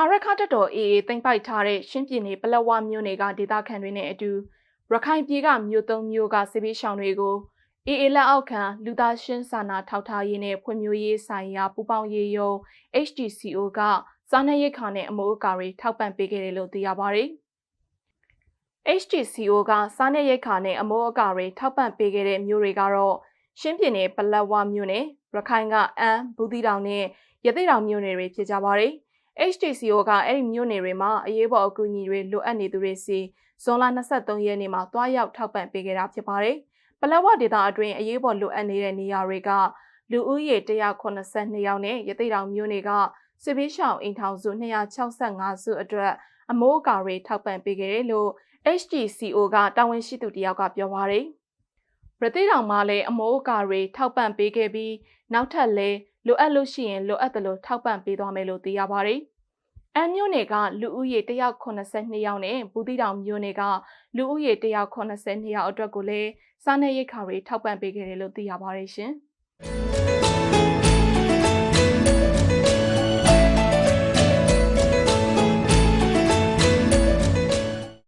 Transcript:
အာရခတက်တော် AA သိမ့်ပိုက်ထားတဲ့ရှင်းပြည်နယ်ပလက်ဝမြို့နယ်ကဒေသခံတွေနဲ့အတူရခိုင်ပြည်ကမြို့သုံးမြို့ကစစ်ပေးရှောင်တွေကို AA လက်အောက်ခံလူသားရှင်းစာနာထောက်ထားရေးနဲ့ဖွံ့ဖြိုးရေးဆိုင်ရာပူးပေါင်းရေးယုံ HDCO ကစားနပ်ရိက္ခာနဲ့အမိုးအကာတွေထောက်ပံ့ပေးခဲ့တယ်လို့သိရပါတယ်။ HDCO ကစားနပ်ရိက္ခာနဲ့အမိုးအကာတွေထောက်ပံ့ပေးခဲ့တဲ့မြို့တွေကတော့ရှင်းပြည်နယ်ပလက်ဝမြို့နယ်ရခိုင်ကအမ်းဘူးသီးတောင်နဲ့ရသေ့တောင်မြို့နယ်တွေဖြစ်ကြပါတယ်။ HTCO ကအဲ့ဒီမြို့နယ်တွေမှာအရေးပေါ်အကူအညီတွေလိုအပ်နေသူတွေစီဇွန်လ23ရက်နေ့မှာတွားရောက်ထောက်ပံ့ပေးခဲ့တာဖြစ်ပါတယ်။ပလက်ဝဒေသအတွင်းအရေးပေါ်လိုအပ်နေတဲ့နေရာတွေကလူဦးရေ182ယောက်နဲ့ရသေ့တောင်မြို့နယ်ကစစ်ပေးရှောင်အိမ်ထောင်စု265စုအတွက်အမိုးအကာတွေထောက်ပံ့ပေးခဲ့တယ်လို့ HTCO ကတာဝန်ရှိသူတယောက်ကပြောပါတယ်။ရသေ့တောင်မှာလည်းအမိုးအကာတွေထောက်ပံ့ပေးခဲ့ပြီးနောက်ထပ်လည်း လိုအပ်လို့ရှိရင်လိုအပ်သလိုထောက်ပံ့ပေးသွားမယ်လို့သိရပါတယ်။အမ်းမြို့နယ်ကလူဦးရေ182ယောက်နဲ့ဘူးတီတောင်မြို့နယ်ကလူဦးရေ182ယောက်အတွက်ကိုလည်းစားနပ်ရိက္ခာတွေထောက်ပံ့ပေးခဲ့တယ်လို့သိရပါတယ်ရှင်။